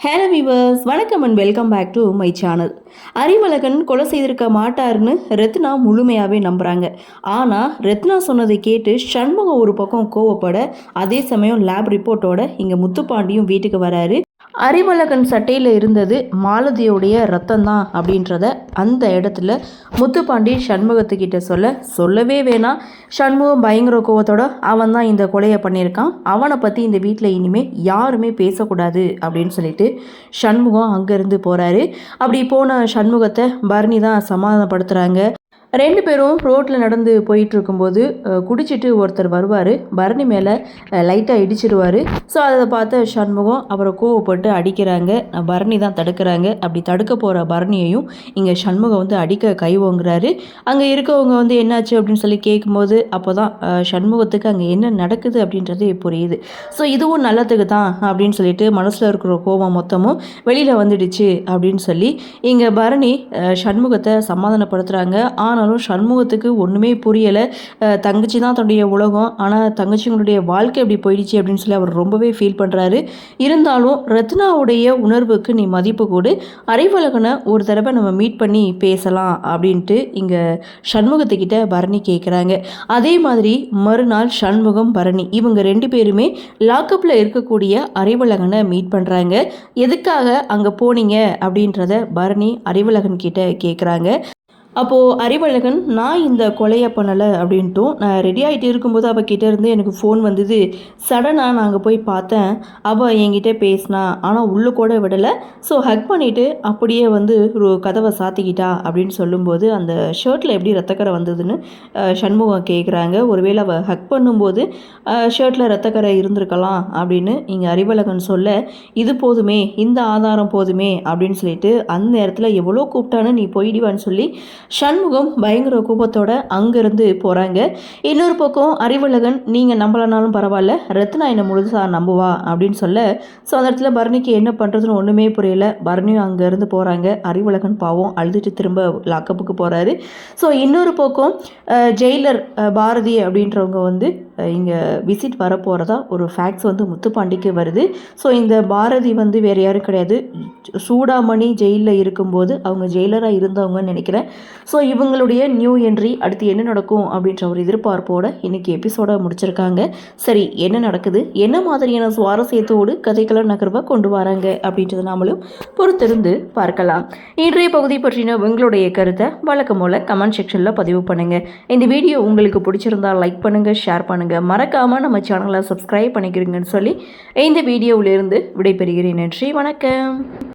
Halo viewers வணக்கம் and welcome back to my channel Arivazhagan கொலை செய்திருக்க மாட்டாருன்னு ரத்னா முழுமையாகவே நம்புகிறாங்க ஆனால் ரத்னா சொன்னதை கேட்டு சண்முகம் ஒரு பக்கம் கோவப்பட அதே சமயம் லேப் ரிப்போர்ட்டோட இங்கே முத்துப்பாண்டியும் வீட்டுக்கு வராரு. அரிமலகன் சட்டையில் இருந்தது மாலதியோடைய ரத்தம் தான் அப்படின்றத அந்த இடத்துல முத்துப்பாண்டி சண்முகத்துக்கிட்ட சொல்ல சொல்லவே வேணாம். சண்முகம் பயங்கர கோவத்தோட அவன் தான் இந்த கொலையை பண்ணியிருக்கான். அவனை பற்றி இந்த வீட்டில் இனிமேல் யாருமே பேசக்கூடாது அப்படின்னு சொல்லிட்டு சண்முகம் அங்கேருந்து போகிறாரு அப்படி போன சண்முகத்தை பரணி தான் சமாதானப்படுத்துகிறாங்க ரெண்டு பேரும் ரோட்டில் நடந்து போயிட்டு இருக்கும்போது குடிச்சிட்டு ஒருத்தர் வருவார். பரணி மேலே லைட்டாக இடிச்சிடுவார் ஸோ அதை பார்த்த சண்முகம் அவரை கோவப்பட்டு அடிக்கிறாங்க. பரணி தான் தடுக்கிறாங்க. அப்படி தடுக்க போகிற பரணியையும் இங்கே சண்முகம் வந்து அடிக்க கை ஓங்குறாரு. அங்கே இருக்கவங்க வந்து என்னாச்சு அப்படின்னு சொல்லி கேட்கும்போது அப்போ தான் சண்முகத்துக்கு அங்கே என்ன நடக்குது அப்படின்றது புரியுது. ஸோ இதுவும் நல்லதுக்கு தான் அப்படின்னு சொல்லிட்டு மனசில் இருக்கிற கோபம் மொத்தமும் வெளியில் வந்துடுச்சு அப்படின்னு சொல்லி இங்கே பரணி சண்முகத்தை சமாதானப்படுத்துகிறாங்க ஆனாலும் சண்முகத்துக்கு ஒன்றுமே புரியலை. தங்கச்சி தான் தன்னுடைய உலகம். ஆனால் தங்கச்சிங்களுடைய வாழ்க்கை எப்படி போயிடுச்சு அப்படின்னு சொல்லி அவர் ரொம்பவே ஃபீல் பண்ணுறாரு இருந்தாலும் ரத்னாவுடைய உணர்வுக்கு நீ மதிப்பு கூடு. அறிவழகனை ஒரு தடவை நம்ம மீட் பண்ணி பேசலாம் அப்படின்ட்டு இங்கே சண்முகத்துக்கிட்ட பரணி கேட்குறாங்க அதே மாதிரி மறுநாள் சண்முகம் பரணி இவங்க ரெண்டு பேருமே லாக்கப்பில் இருக்கக்கூடிய அறிவழகனை மீட் பண்ணுறாங்க எதுக்காக அங்கே போனீங்க அப்படின்றத பரணி அறிவழகன் கிட்ட கேட்குறாங்க அப்போது அறிவழகன் நான் இந்த கொலையை பண்ணலை அப்படின்ட்டும் நான் ரெடி ஆகிட்டு இருக்கும்போது அவள் கிட்டேருந்து எனக்கு ஃபோன் வந்தது. சடனாக நாங்கள் போய் பார்த்தேன். அவள் என்கிட்ட பேசினா ஆனால் உள்ளே கூட விடலை. ஸோ ஹக் பண்ணிவிட்டு அப்படியே வந்து ஒரு கதவை சாத்திக்கிட்டா அப்படின்னு சொல்லும்போது அந்த ஷர்ட்டில் எப்படி ரத்தக்கரை வந்ததுன்னு சண்முகம் கேட்குறாங்க ஒருவேளை அவள் ஹக் பண்ணும்போது ஷர்ட்டில் ரத்தக்கரை இருந்திருக்கலாம் அப்படின்னு இங்கே அறிவழகன் சொல்ல இது போதுமே இந்த ஆதாரம் போதுமே அப்படின்னு சொல்லிட்டு அந்த நேரத்தில் எவ்வளோ கூப்பிட்டான்னு நீ போயிடுவான்னு சொல்லி சண்முகம் பயங்கர கோபத்தோட அங்கேருந்து போகிறாங்க இன்னொரு பக்கம் அறிவழகன் நீங்கள் நம்பலனாலும் பரவாயில்ல ரத்னா என்னை முழுசாக நம்புவா? அப்படின்னு சொல்ல ஸோ அந்த இடத்துல பரணிக்கு என்ன பண்ணுறதுன்னு ஒன்றுமே புரியல. பரணியும் அங்கேருந்து போகிறாங்க அறிவழகன் பாவம் அழுதுட்டு திரும்ப லாக்கப்புக்கு போகிறாரு ஸோ இன்னொரு பக்கம் ஜெயிலர் பாரதி அப்படின்றவங்க வந்து இங்கே விசிட் வரப்போகிறதா ஒரு ஃபேக்ட்ஸ் வந்து முத்துப்பாண்டிக்கு வருது. ஸோ இந்த பாரதி வந்து வேறு யாரும் கிடையாது. சூடாமணி ஜெயிலில் இருக்கும்போது அவங்க ஜெயிலராக இருந்தவங்கன்னு நினைக்கிறேன். ஸோ இவங்களுடைய நியூ என்ட்ரி அடுத்து என்ன நடக்கும் அப்படின்ற ஒரு எதிர்பார்ப்போட இன்னைக்கு எபிசோட முடிச்சிருக்காங்க. சரி என்ன நடக்குது? என்ன மாதிரியான சுவாரஸ்யத்தோடு கதைக்கள நகர்வை கொண்டு வராங்க அப்படின்றத நாமளும் பொறுத்திருந்து பார்க்கலாம். இன்றைய பகுதி பற்றின உங்களுடைய கருத்தை வழக்கம் போல் கமெண்ட் செக்ஷனில் பதிவு பண்ணுங்கள் இந்த வீடியோ உங்களுக்கு பிடிச்சிருந்தா லைக் பண்ணுங்கள் ஷேர் பண்ணுங்கள் பண்ணுங்கள் மறக்காமல் நம்ம சேனலை சப்ஸ்கிரைப் பண்ணிக்கிறீங்கன்னு சொல்லி இந்த வீடியோவிலிருந்து விடைபெறுகிறேன். நன்றி வணக்கம்.